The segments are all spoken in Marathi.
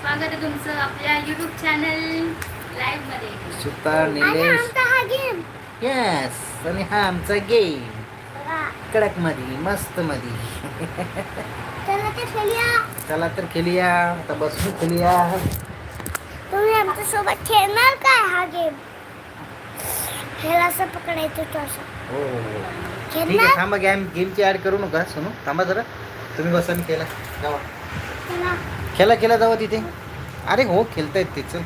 स्वागत आहे तुमचं आपल्या युट्यूब चॅनल लाईव्हमध्ये. आणि निलेश. आमचा हा गेम येस आणि हा आमचा गेम कडकमध्ये मस्त मध्ये चला ते खेळूया. चला तर खेळूया. आता बसून खेळूया. तुम्ही आमच्यासोबत खेळणार काय हा गेम खेळ असं पकडायचं तो असं. हो हो, हो. ठीक आहे खेळणार? थांबा गेम गेमची ऍड करू नका सोनू. थांबा जरा. तुम्ही बसा मी खेळा जावा. चला. खेळा खेळा जावा तिथे. अरे हो खेळतायत ते चल.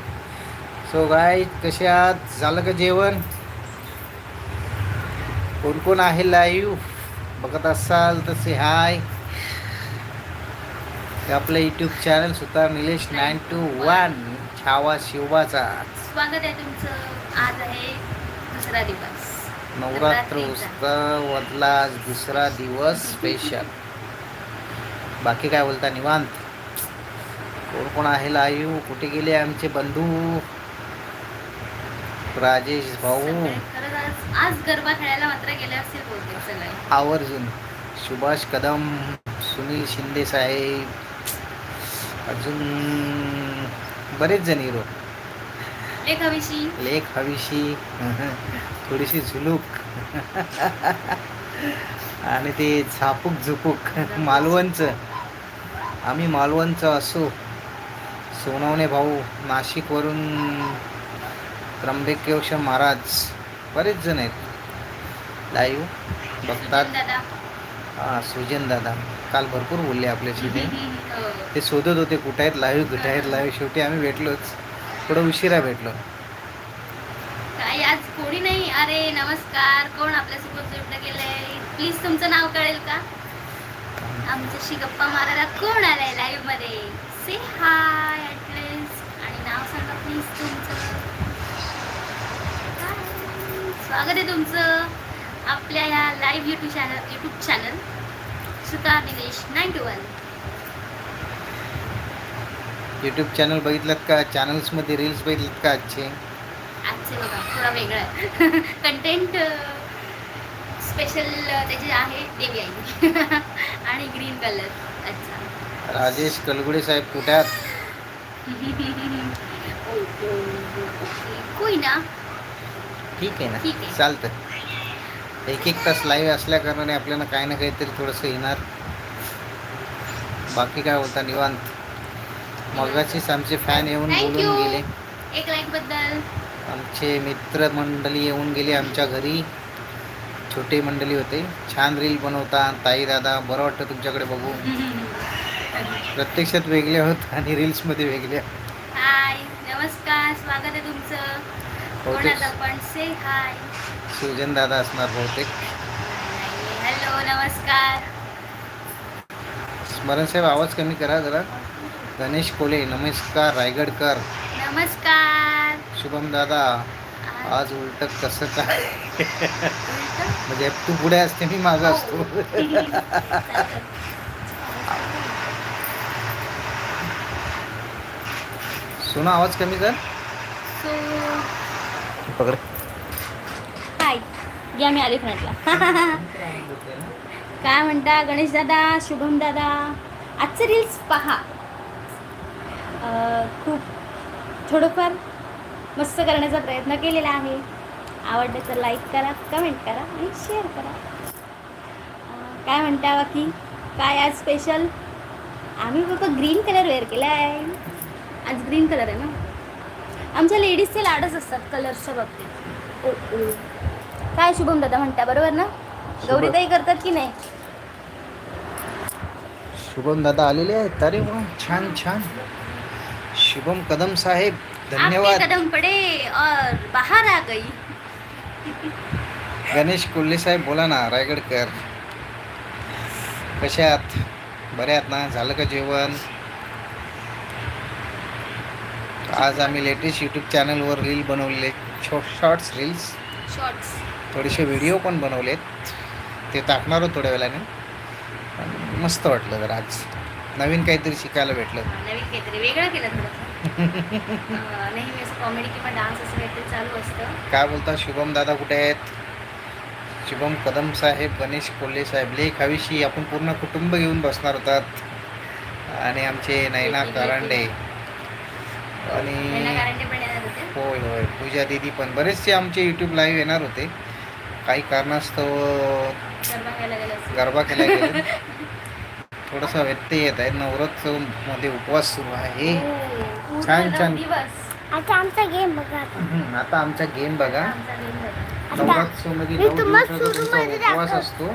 सो गाय कसे आहात? झालं का जेवण? कोण कोण आहे लाईव्ह बघत असाल तसे हाय. ते आपलं YouTube channel Sutar Nilesh nine two one Chhava शिवबाचा. स्वागत आहे तुमचं. आज आहे दुसरा दिवस. नवरात्र. उत्सव दुसरा दिवस स्पेशल बाकी काय बोलता निवांत? कोण कोण आहे लाईव्ह कुठे गेले आमचे बंधू? राजेश भाऊ? आज गरबा खेळायला मात्र गेले असतील आवर्जून. सुभाष कदम सुनील शिंदे साहेब अजून बरेच जण हिरो. लेखाविषयी लेख हवीशी. थोडीशी झुलूक. आणि ते झापूक झुपूक. मालवणचं. आम्ही मालवणचं असो. सोनवणे भाऊ नाशिकवरून त्र्यंबकेश्वर महाराज बरेच जण आहेत. लाईव्ह बघतात. दादा हां सुजन दादा. काल भरपूर बोलले आपल्याशी ते. ते शोधत होते कुठं आहेत? लाईव्ह कुठं आहेत? लाईव्ह शेवटी आम्ही भेटलोच. थोडं उशिरा भेटलो. काय आज कोणी नाही? अरे नमस्कार. कोण आपल्यासोबत जोडलं गेलंय? प्लीज तुमचं नाव कळेल का? आमच्याशी गप्पा मारायला कोण आलाय लाईव्हमध्ये से हाय ॲटलिस्ट आणि नाव सांगा प्लीज तुमचं. स्वागत आहे तुमचं आपल्या या live YouTube channel YouTube channel Sutar Nilesh nine two one YouTube channel बघितलात का? चॅनल्समध्ये रील्स बघितलात का आजचे? आजचे बघा थोडा वेगळा आहे. कंटेंट स्पेशल त्याचे आहे देवी आई. आणि ग्रीन कलर अच्छा. राजेश कलगुडे साहेब कुठे आहात ठीक आहे ना. चालतं एक एक तास लाईव्ह असल्या कारणाने आपल्याला काही ना काहीतरी थोडंसं येणार. बाकी काय होता निवांत. मगाशीच आमचे फॅन येऊन बोलून. गेले. एक लाईकबद्दल. आमचे मित्रमंडळी येऊन गेले आमच्या घरी. छोटे मंडळी होते. छान रील बनवता. ताई दादा बरं वाटतं तुमच्याकडे बघू प्रत्यक्षात वेगळे आहोत आणि रील्समध्ये वेगळे. हाय नमस्कार स्वागत आहे तुमचं. बहुतेक कोणाचं पण से हाय सुजन दादा असणार बहुतेक. हॅलो नमस्कार. स्मरण साहेब आवाज कमी करा जरा. गणेश कोले नमस्कार रायगडकर. नमस्कार. शुभम दादा आज उलट कसं काय? म्हणजे तू पुढे असते मी मागं असतो. सोना आवाज कमी कर. सो पकड. हाय. या मी आले फ्रंटला. काय म्हणता गणेश दादा शुभम दादा? आजचे रील्स पहा. खूप थोडंफार मस्त करण्याचा प्रयत्न केलेला आहे. आवडलं तर लाईक करा कमेंट करा आणि शेअर करा. काय म्हणता बाकी? काय आज स्पेशल आम्ही बाबा ग्रीन कलर वेअर केला आहे आज ग्रीन कलर आहे ना? आमच्या लेडीजचे लाडच असतात कलर्सच्या बाबतीत. ओ काय शुभम दादा म्हणता बरोबर ना? गौरीताई करतात की नाही? शुभम दादा आलेले आहेत. अरे वा छान छान. शुभम कदम साहेब धन्यवाद. कदम पडे और बाहर आ गई। गणेश कोल्हे साहेब बोला ना रायगडकर. कसे आहात? बरे आहात ना? झालं का जेवण? आज आम्ही लेटेस्ट यूट्यूब चॅनलवर रील बनवलेले शॉर्ट्स रील्स शॉर्ट्स थोडेसे व्हिडिओ पण बनवलेत. ते टाकणार थोड्या वेळाने. पण मस्त वाटलं जरा आज. नवीन काहीतरी शिकायला भेटलं. नवीन काहीतरी. वेगळं केलं थोडंसं. कॉमेडी किंवा डान्स असं काहीतरी चालू असतं. काय बोलता शुभम दादा कुठे आहेत? शुभम कदम साहेब गणेश कोल्हे साहेब लेख हवीशी. आपण पूर्ण कुटुंब घेऊन बसणार होतात. आणि आमचे नैना. करांडे. आणि होय होय. पूजा दिदी पण. बरेचसे आमचे यूट्यूब लाईव्ह येणार होते. काही कारणास्तव गरबा खायला गेलं असेल. गरबा केला गेला. थोडासा व्यत्यय येत आहे. नवरात्रमध्ये उपवास सुरू आहे. हो, छान, छान. दिवस. आता आमचा गेम बघा आता. आमचा गेम बघा. नवरात्रमध्ये उपवास असतो.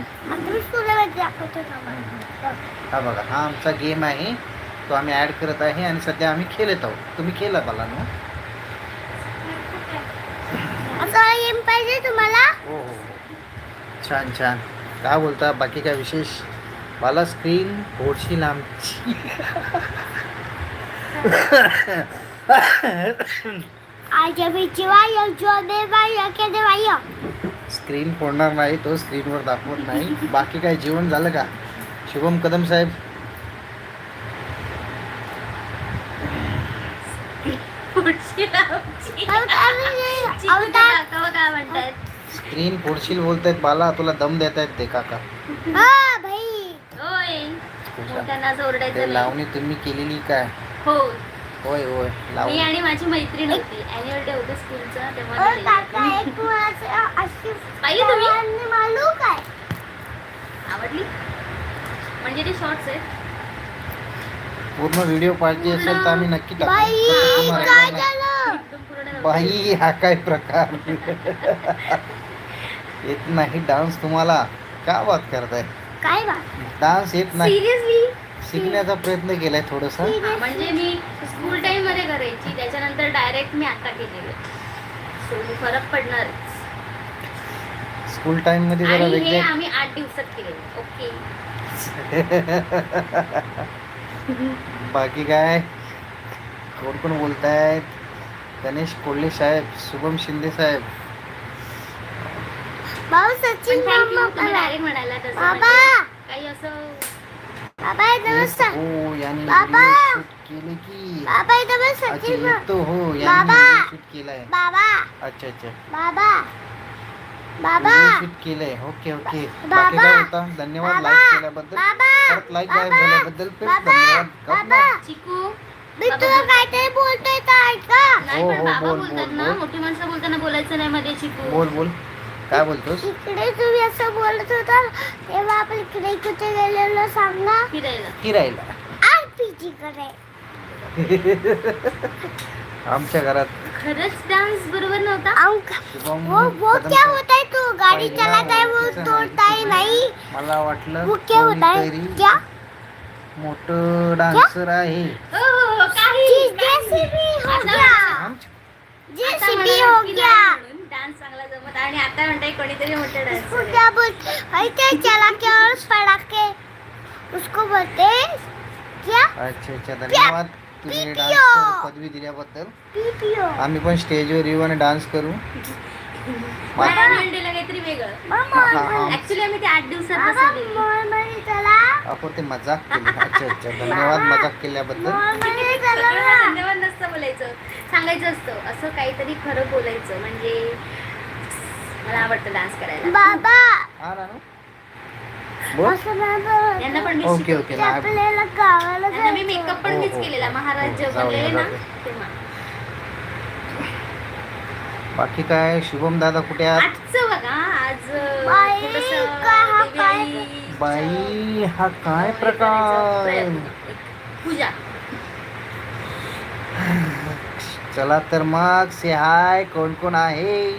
हा बघा हा आमचा गेम आहे. तो आम्ही ऍड करत आहे आणि सध्या आम्ही खेळत आहोत. तुम्ही खेळत आला ना पाहिजे तुम्हाला? हो हो हो. छान छान. काय बोलता? बाकी काय विशेष? मला स्क्रीन फोडशील आमची स्क्रीन फोडणार नाही तो स्क्रीनवर दाखवत नाही. बाकी काय जेवण झालं का? शुभम कदम साहेब. काय म्हणतायत स्क्रीन फोडशील बोलतायत बाला तुला दम देत आहेत ते काका. हा भाई होय. मोठ्यांना असं ओरडायचं नाही. लावणी तुम्ही केलेली काय? हो. होय होय. मी लावणी आणि माझी मैत्रीण होती. अॅन्युअल डे होतं स्कूलचा तेव्हा पाहिली तुम्ही? काय? आवडली? म्हणजे ते शॉर्ट्स आहेत. पूर्ण व्हिडिओ पाहिजे असेल तर आम्ही नक्की टाकू. बाई हा काय प्रकार? येत नाही डान्स तुम्हाला. का बात करताय? काय डान्स येत नाही. सिरियसली शिकण्याचा प्रयत्न केलाय थोडस. म्हणजे मी स्कूल टाइममध्ये करायची. त्याच्यानंतर डायरेक्ट मी आता केलेली. सो फरक पडणार. स्कूल टाइममध्ये जरा हे वेगळे आम्ही आठ दिवसात केलेलं. ओके बाकी काय? कोण कोण बोलतायत? गणेश कोल्हे साहेब शुभम शिंदे साहेब. भाऊ सचिन बाबा. म्हणजे काही असं बाबा इथं बस हो याने बाबा! व्हिडिओ शूट केले की. बाबा इथं बस अच्छा सचिन मा- येतो हो याने बाबा! शूट केलाय. बाबा. अच्छा अच्छा. बाबा बाबा. केलंय. Okay okay. बाकी बाबा! काय होता? धन्यवाद बाबा! लाईक केल्याबद्दल. बाबा! परत लाईक बाबा! झाल्याबद्दल बाबा! धन्यवाद. बाबा! चिकू? मी तुला काहीतरी बोलतोय तर ऐका. नाही हो, पण हो, बाबा बोल, बोलतात बोल, ना. मोठी माणसं बोलताना बोलायचं नाही मध्ये चिकू. बोल बोल. काय बोलतोस? इकडे तुम्ही असं बोलत होता तेव्हा आपण इकडे कुठे गेलेलो सांगा. फिरायला. फिरायला. आरपीजी कडे. आमच्या घरात खरंच डान्स बरोबर नव्हता? आमका- शुभम वो वो कदम क्या. होता है तू? गाड़ी पहिला चलाता है वो वाक्याचं तोड़ता है माहिती नहीं? मला वाटलं वो क्या होता है कोणीतरी क्या? मोठं डान्सर आहे. हो हो, हो काही जी जेसीबी हो गया. आमच्या- जेसीबी हो गया. डान्स चांगला जमत आणि आता म्हणताय कोणीतरी मोठं उसको डान्स क्या बोलते ऐसे चला के और पड़ा के? उसको बोलते हैं क्या? अच्छा अच्छा धन्यवाद. तुम्ही. डान्स पदवी दिल्याबद्दल. पीपीओ आम्ही पण स्टेजवर येऊ आणि डान्स करू. आपण ते मजाक केली. अच्छा अच्छा. धन्यवाद मजाक केल्याबद्दल. धन्यवाद नसतं बोलायचं. सांगायचं असतं. असं काहीतरी खरं बोलायचं. म्हणजे मला आवडतं डान्स करायला. बाबा. हा रानू? बोल असं नाही बोलत. यांना पण मी ओके. ओके नाही आपल्याला गावाला त्यांना मी जायचं. मेकअप पण हो, मीच हो. केलेला महाराज जाऊ बनलेले द्या, ना जाऊ द्या. तेव्हा बाकी काय शुभम दादा कुठे आहात आजचं बघा आज अं, बाई, थोडंसं हा काय? बाई हा प्रकार पूजा चला तर मग से हाय कोण कोण आहे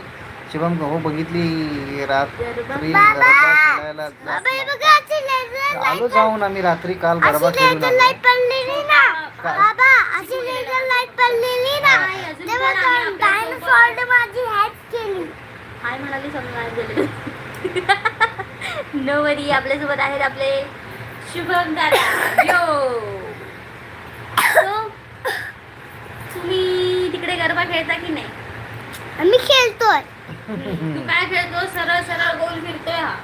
शुभम हो बघितली रात्री गरबा. खेळायला हे आलो जाऊन आम्ही रात्री काल गरबा पडलेली ना. काय? बाबा अशी लेझर लाइट पडलेली ना. नाही, अजून तेव्हा पण आहे आपल्या डायनोसॉरने माझी हॅक केली. हाय म्हणाली समजा गेले. नो वरी आपल्यासोबत आहेत आपले शुभम दादा यो So, तुम्ही तिकडे गरबा खेळता की नाही? आम्ही खेळतोय. तू काय खेळतो सरळ सरळ गोल फिरतोय हा.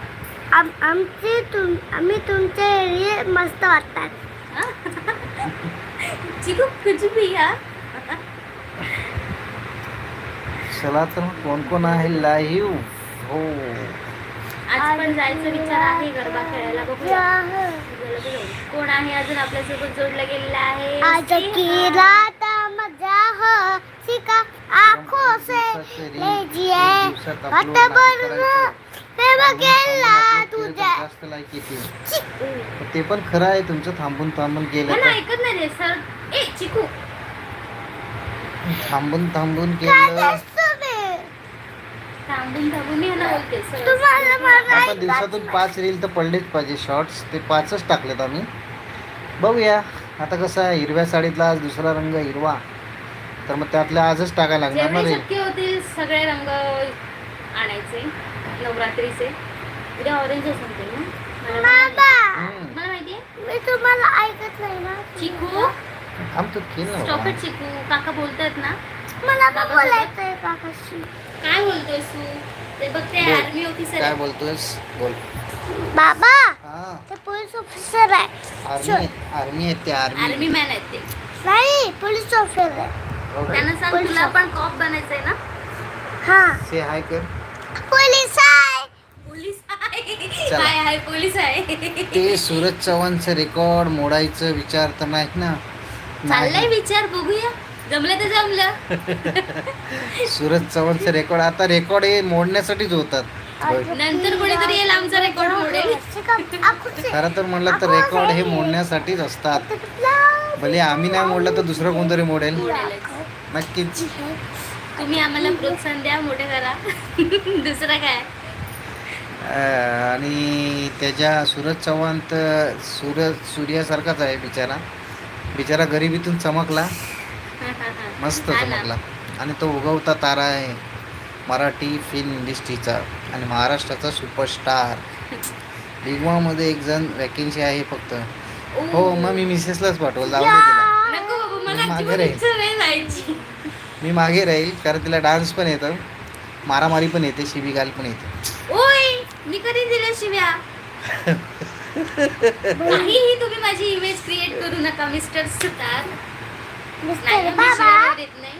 आम- आमचे तुम आम्ही तुमचे एरिये मस्त वाटतात. चिकू कुछ भी हा चला तर मग कोण कोण आहे लाईव्ह हो. आज पण जायचा विचार आहे गरबा खेळायला बघूया. आज. कोण आहे अजून आपल्यासोबत जोडलं गेलेलं आहे? की रात मजा हंसी का आंखों से ले जिए केला तुझ्या जास्त लाईक येते. ते पण खरं आहे तुमचं थांबून थांबून गेलं हा ऐकत नाही रे सर. ए चिकू. थांबून थांबून आपण दिवसातून पाच रील तर पडलेच पाहिजे शॉर्ट्स ते पाचच टाकलेत आम्ही. बघूया. आता कसं आहे हिरव्या साडीतला आज दुसरा रंग हिरवा. तर मग त्यातल्या आजच टाकायला लागणार ना रे सगळे रंग आणायचे. नवरात्रीचे. उद्या ऑरेंज असेल ना? मला माहितीये मी तुम्हाला ऐकत नाही ना. चिकू? स्टॉप. इट चिकू. काका बोलतायत ना. मला पण बोलायचंय काकाशी. काय बोलतोय तू? ते बघ ते. आर्मी ऑफिसर काय बोलतोयस? बोल. बाबा! हा. ते पोलीस ऑफिसर आहे. आर्मी आर्मी आहेत ते आर्मी आर्मी मॅन आहेत ते. नाही पोलीस ऑफिसर आहे. त्यांना सांग तुला पण कॉप बनायचंय ना? हा. से हाय कर. पोलीस आहे. पोलीस आहे. चला. हाय हाय पोलीस आहे. ते सूरज चव्हाणचं रेकॉर्ड मोडायचं विचार तर नाहीत ना. चाललाय नाही. विचार बघूया. जमलं तर जमलं. सूरज चव्हाणचं रेकॉर्ड आता रेकॉर्ड हे मोडण्यासाठीच होतात. बघ. नंतर कोणीतरी येईल आमचा रेकॉर्ड मोडेल. खरं तर म्हणलं तर रेकॉर्ड हे मोडण्यासाठीच असतात. भले आम्ही नाही मोडलं तर दुसरं कोणतरी मोडेल. मोडेलच. नक्कीच. तुम्ही आम्हाला प्रोत्साहन द्या मोठे करा. दुसरं काय? आणि त्याच्या सूरज चव्हाण तर सूरज सूर्यासारखाच आहे बिचारा. बिचारा गरिबीतून चमकला. मस्त. चमकला. आणि तो उगवता तारा आहे. मराठी फिल्म इंडस्ट्रीचा आणि महाराष्ट्राचा सुपरस्टार बिग मध्ये एक जण वॅकेन्सी आहे फक्त. हो मग मी मिसेसलाच पाठवलं. मागे मी मागे राहील कारण तिला डान्स पण येतं. मारामारी पण येते शिबी घाल पण येते. ओय मी कधी दिल्या शिव्या? काहीही तुम्ही माझी इमेज क्रिएट करू नका मिस्टर सुतार. नाही मिस्टर मी बाबा. शिव्या देत नाही.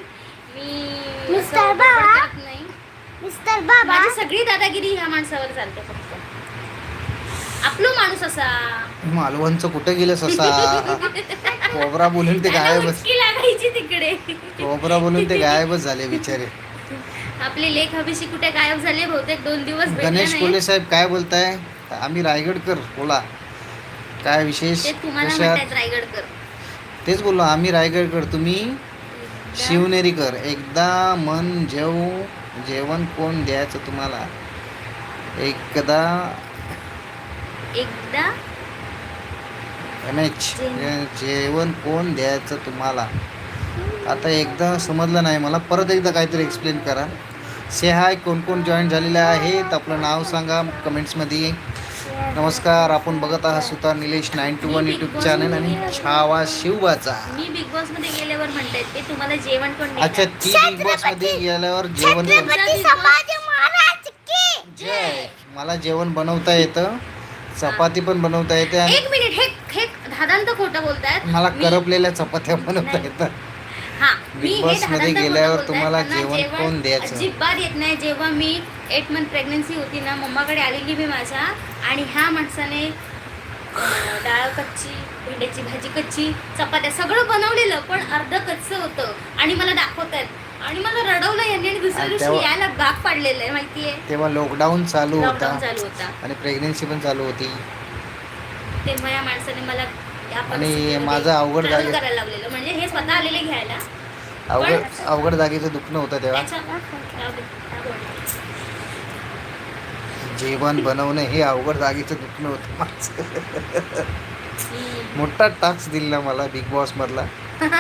मी मिस्टर असं बाबा. नाही. मिस्टर माझी सगळी दादागिरी ह्या माणसावर चालते फक्त. आपलो माणूस असा. मालवणचं कुठं गेलं ससा कोबरा बोलून ते लागायची तिकडे कोबरा बोलून ते गायबच झाले बिचारे. आपले लेख हवीशी कुठे गायब झाले बहुतेक दोन दिवस भेटले गणेश नाही. कोल्हे साहेब काय बोलताय? आम्ही रायगडकर बोला काय विशेष? ते तुम्हाला रायगडकर. तेच बोललो आम्ही रायगडकर तुम्ही शिवनेरीकर. एकदा मन जेव जेवण कोण द्यायचं तुम्हाला? एकदा एकदा? M H. जेवण कोण द्यायचं तुम्हाला? आता एकदा समजलं नाही मला परत एकदा काहीतरी एक्सप्लेन करा. से हाय कोण कोण जॉईन झालेले आहेत आपलं नाव सांगा कमेंट्समध्ये नमस्कार आपण बघत आहात Sutar Nilesh nine two one YouTube channel आणि छावा शिवबाचा. मी बिग बॉसमध्ये गेल्यावर म्हणतायत ते तुम्हाला जेवण कोण? अच्छा ती बिग बॉसमध्ये गेल्यावर जेवण जय! मला जेवण बनवता येतं चपाती पण बनवता येते आणि एक मिनिट हे हे धादांत खोटं बोलतायत. मला करपलेल्या चपात्या बनवता. येतात. हा बिग मी हे बॉसमध्ये गेल्यावर. तुम्हाला जेवण कोण द्यायचं? अजिबात येत नाही. जेव्हा मी एट मंथ प्रेग्नन्सी होती ना मम्माकडे आलेली मी माझ्या आणि ह्या माणसाने अं, डाळ कच्ची भेंड्याची भाजी कच्ची चपात्या सगळं बनवलेलं पण अर्ध कच्चं होतं. आणि मला दाखवतायत. आणि मला रडवलं यांनी आणि दुसऱ्या आणि दिवशी तेव्हा- यायला गाग पाडलेलं आहे माहितीये? तेव्हा लॉकडाऊन चालू होता. लॉकडाऊन चालू होता. आणि प्रेग्नेन्सी पण चालू होती. तेव्हा या माणसाने मला आणि माझं अवघड जागे- करायला म्हणजे हे स्वतः आलेले घ्यायला. अवघड अवघड जागेचं दुखणं होतं तेव्हा. जेवण बनवणं हे अवघड जागेचं दुखणं होतं. मोठा टास्क दिला मला बिग बॉस मधला.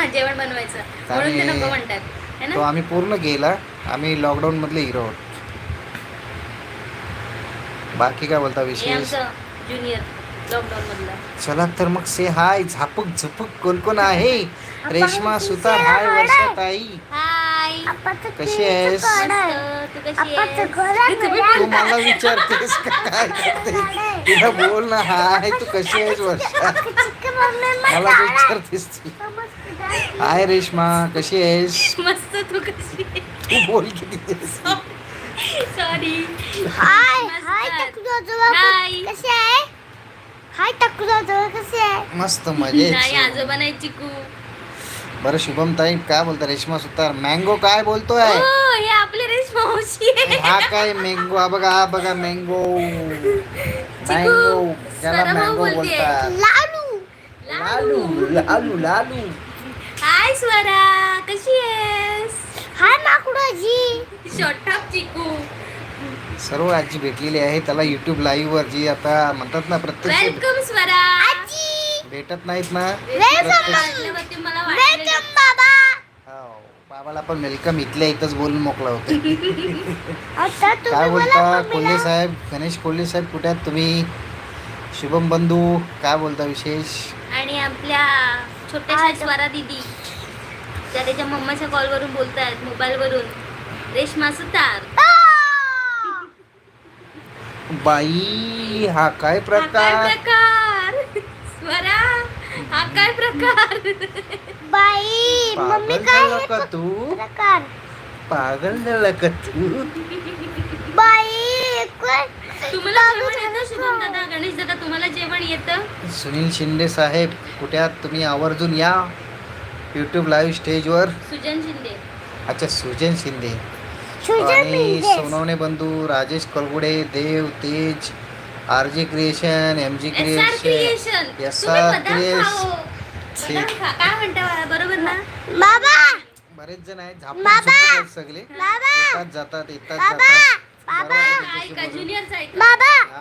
जेवण बनवायचं. आणि तो आम्ही पूर्ण केला. आम्ही लॉकडाऊन मधले हिरो आहोत. बाकी काय बोलता विशेष? ज्युनियर चला तर मग से हाय झापक झपक कोण कोण आहे? रेश्मा सुतार हाय वर्षाताई. हाय आपाचं कशी आहेस? तू कशी मला विचारतेस का काय? करते तिला बोल ना हाय तू कशी आहेस वर्षा? मला. विचारतेस तू? हाय रेश्मा कशी आहेस? मस्त तू कशी तू बोल किती सॉरी हाय. हाय. कसे आहे? हाय टकलू आजोबा कसे आहे? मस्त मजेत. नाही आजोबा नाही चिकू. बरं शुभम ताई काय बोलता रेश्मा सुतार? मँगो काय बोलतोय? हो हे आपले रेश मावशी आहे हा काय मँगो? हा बघा हा बघा मँगो. मँगो. त्याला मँगो बोलतेय. बोलतात. लालू. लालू लालू लालू. हाय स्वरा कशी आहेस? हाय माकुडाजी. शॉर्टअप चिकू. सर्व आजी भेटलेली आहे. त्याला युट्यूब लाईव्ह वर जी आता म्हणतात ना प्रत्यक्ष वेलकम स्वरा. आजी. भेटत नाहीत ना? मला हो, बाबाला पण वेलकम इथल्या इथंच बोलून मोकळा होते. आता काय बोलता? कोल्हे साहेब गणेश कोल्हे साहेब कुठे आहात तुम्ही? शुभम बंधू काय बोलता विशेष? आणि आपल्या छोट्याशा स्वरा दिदी. त्या त्याच्या मम्माच्या कॉलवरून बोलतायत मोबाईलवरून रेशमा सुतार! बाई हा काय प्रकार? प्रकार? स्वरा हा काय प्रकार? बाई मम्मी पागल काय झाला हे का तू? प्रकार. पागल झाला का तू? बाई तुम्हाला जेवण येतं शुभम दादा? गणेश दादा तुम्हाला जेवण येतं? सुनील शिंदे साहेब कुठे आहात तुम्ही? आवर्जून या युट्यूब लाईव्ह स्टेजवर सुजन शिंदे. अच्छा सुजन शिंदे. आणि. सोनवणे बंधू Rajesh कलगुडे Dev Tej R J creation M G S R creation. Creation? बरोबर ना? बाबा! बरेच जण आहेत. झापून सगळे. बाबा! येतात जातात येतात बाबा! जातात.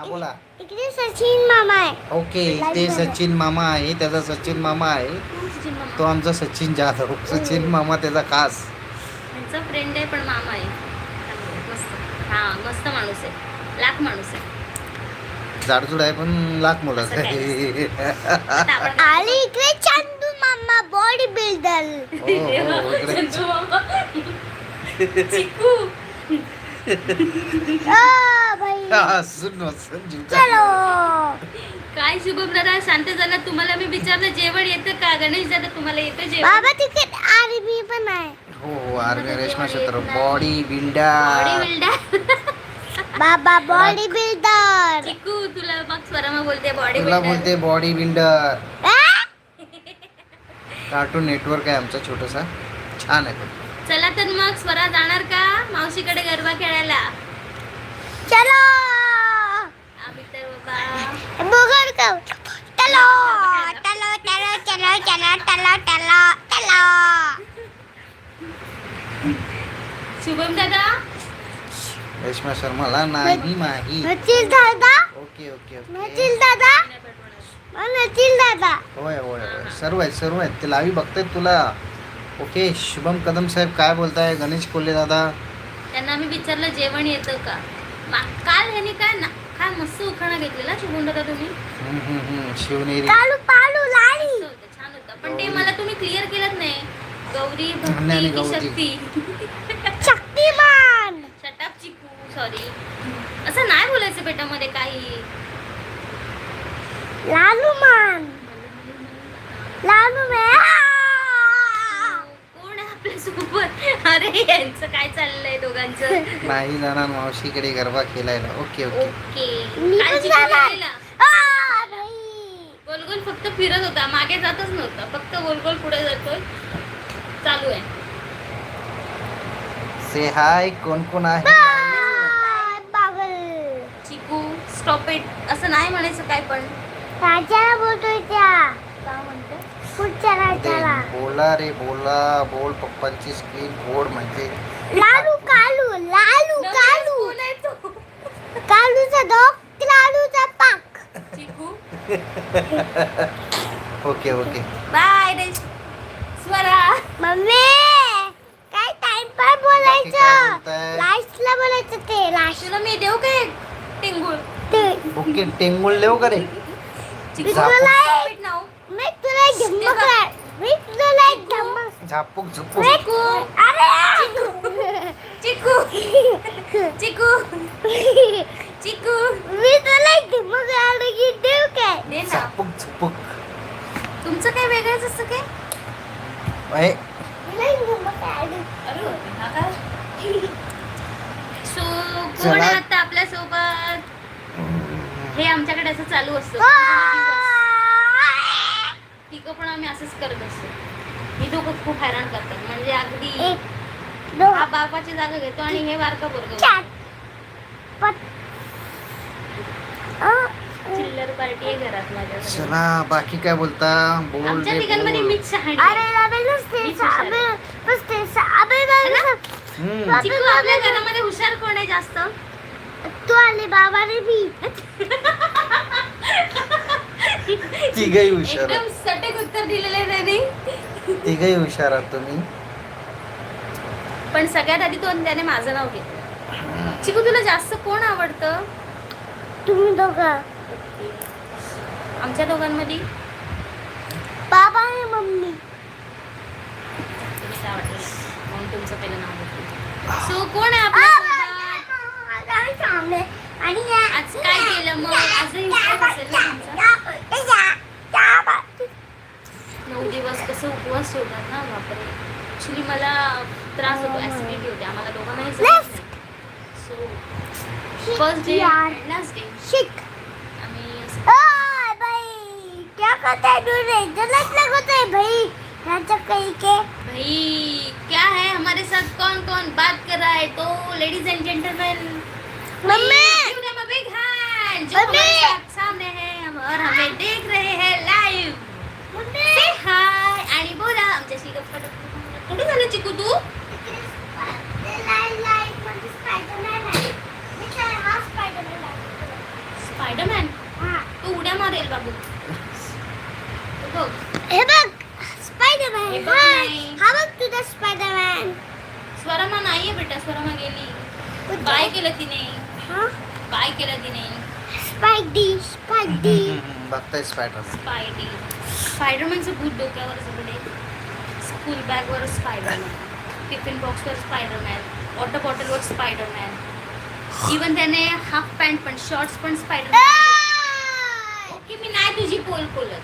बोला. इकडे सचिन मामा आहे. ओके ते सचिन मामा आहे. त्याचा सचिन मामा आहे. तो आमचा सचिन जाधव. सचिन मामा त्याचा खास. त्यांचा फ्रेंड आहे पण मामा आहे. हा मस्त माणूस आहे. लाख माणूस आहे. जाडजूड आहे पण लाख मुलं असं काय? आता आपण आणि इकडे चांदू मामा बॉडी बिल्डर हो, हो, इकडे. चंदू मामा. चिकू. भाई. हसून हसून जीव चलो. चालला. काय शुभम दादा शांत झाला तुम्हाला मी विचारलं जेवण येतं का? गणेश दादा तुम्हाला येतं जेवण? बाबा तिकडे आरबी पण आहे. हो हो आर्मी रेशमा क्षेत्र. बॉडी बिल्डर बाबा बॉडी बिल्डर चिकू तुला मग स्वरमा बोलते बॉडी तुला बोलते बॉडी बिल्डर कार्टून नेटवर्क आहे आमचा छोटासा. छान आहे. चला तर मग स्वरा जाणार का? मावशीकडे गरबा खेळायला. चलो. आम्ही तर बाबा बघर का चलो. चलो चलो चलो चलो चलो चलो चलो. शुभम दादा? रेशमा शर्माला नाही माही. नचिल दादा? Okay okay okay. नचिल दादा? नचिल दादा. होय होय होय. सर्व आहेत सर्व आहेत. ते लावी बघतायत तुला. ओके शुभम कदम साहेब काय बोलताय? गणेश कोल्हे दादा. त्यांना मी विचारलं जेवण येतं का? मा- काल ह्यानी काय ना काय मस्त उखाणा घेतलेला शुभम दादा तुम्ही? हम्म, हम्म, हम्म. शिवनेरी. कालू पालू लाडी मस्त होतं, छान होतं. पण ते मला तुम्ही क्लिअर केलंच नाही. गौरी भक्ती की. शक्ती Shaktimaan. Shut up Chiku sorry असं नाही बोलायचं पेटामध्ये काही. लालूमान. लालू मे कोण आहे आपल्यासोबत? अरे यांचं काय चाललंय दोघांचं? नाही जाणार मावशीकडे गरबा खेळायला. Okay okay. ओके. मी काल पण चिकू जाणार. गेलेला. आ, भाई. गोल गोल फक्त फिरत होता. मागे जातच नव्हता. फक्त गोल गोल पुढे जातोय. चालू आहे. से हाय कोण कोण आहे? चिकू स्टॉप इट असं नाही म्हणायचं काय पण. राजाला बोलतोय त्या. का म्हणतो पुढच्या राजाला. बोला रे बोला. बोल पप्पांची स्क्रीन बोर्ड म्हणजे. लालू कालू लालू कालू. कोण आहे तो? कालूचा डॉग लालूचा पाक. Chiku. Okay okay bye mummy काय टाइम पाय काय बोलायचं? लास्टला बोलायचं ते लास्ट तुला मी देऊ काय टिंगूळ? ओके टेंगुळ लेव का रे. मी तुला धम्मक मी तुला धम्मक झापूक झुपूक. चिकू. अरे! चिकू. चिकू. चिकू. मी तुला धम्मक आलं की देऊ काय? दे ना. झापूक झुपूक. तुमचं काय वेगळंच असतं काय? आहे सो कोण चला. आता आपल्यासोबत हे आमच्याकडे असं चालू असतं! तिघं पण आम्ही असंच करत असतो. हे दोघं खूप हैराण करतात. म्हणजे अगदी हा बापाची जागा घेतो आणि हे बारका पोरग चार पाच अं, चिल्लर पार्टी आहे घरात माझ्या चला बाकी काय बोलता? बोल आमच्या रे तिघांमध्ये बोल. मिक्स आहे. अरे अबे नुसते मीच हुशार. अबे नुसते अबे नुसते हम्म. चिकू आपल्या घरामध्ये हुशार कोण आहे जास्त? तू आली बाबाने भी तिघही हुशार एकदम सटीक उत्तर दिलेलं आहे त्यांनी. तिघही हुशार आहात तुम्ही. पण सगळ्यात आधी तो त्याने माझं नाव घेतलं. चिकू तुला जास्त कोण आवडतं? तुम्ही दोघं. आमच्या दोघांमध्ये? बाबा आणि मम्मी. तुम्ही काय वाटलं? म्हणून तुमचं पहिलं नाव घेतलं सो कोण आहे आपल्या आणि आज काय केलं मग? आजही उपवास असेल ना तुमचा? नऊ दिवस कसं उपवास ठेवतात ना? बापरे. ऍक्च्युली मला त्रास होतो ऍसिडिटी होते. आम्हाला दोघांनाही so first day last day शिक भाई क्या करता है गलत लगता है भाई। कहीं के? भाई क्या है? हमारे साथ कौन कौन बात कर रहा है? तो ladies and gentleman mummy! Big hand जो हमारे साथ सामने है हम- और हमें देख रहे हैं लाइव से हाय आणि बोला। आमच्याशी गप्पा कुठे झालं चिकू तू। स्पायडरमॅन तू उड्या मारेल बाबू. बघ. हे बघ हे स्पायडरमॅन बघ नाही. हा बघ तुझा स्पायडरमॅन स्वरमा नाहीये बेटा स्वरमा गेली. बाय केलं तिने. हा? बाय केलं तिने. स्पायडी स्पायडी बघताय स्पॅटर स्पायडी स्पायडरमॅनचं भूत डोक्यावर सगळे स्कूल बॅगवर स्पायडरमॅन टिफिन बॉक्सवर स्पायडरमॅन वॉटर बॉटलवर स्पायडरमॅन इवन त्याने हाफ पॅन्ट पण शॉर्ट्स पण स्पायडरमॅन नाही तुझी पोल पोलत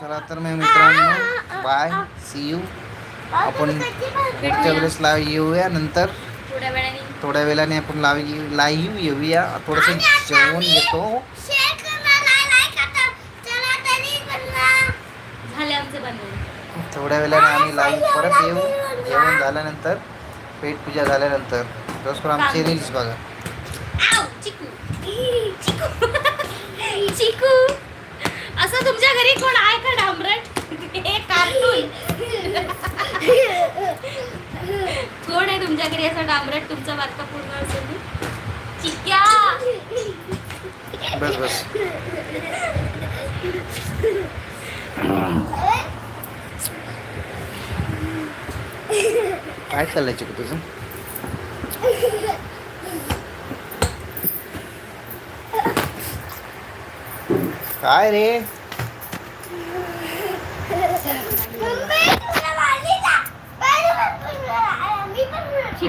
चला तर मी मित्रांनो बाय सी यू आपण पुढच्या वेळेस लाईव्ह येऊया नंतर. थोड्या वेळाने. थोड्या वेळाने आपण लाईव्ह लाईव्ह येऊया. थोडंसं जेवण बनवून. थोड्या वेळाने आम्ही लाईव्ह परत येऊ. जेवण झाल्यानंतर. पेट पूजा झाल्यानंतर तसं आमचे रील्स बघा. चिकू. चिकू. चिकू. असं तुमच्या घरी कोण आहे का डांबरट? हे कार्टून. कोण आहे तुमच्या घरी असं डांबरट? तुमचा बारका पूर्ण असेल चिक्या. बस बस. काय चाललंय चिकू तुझं? काय रे?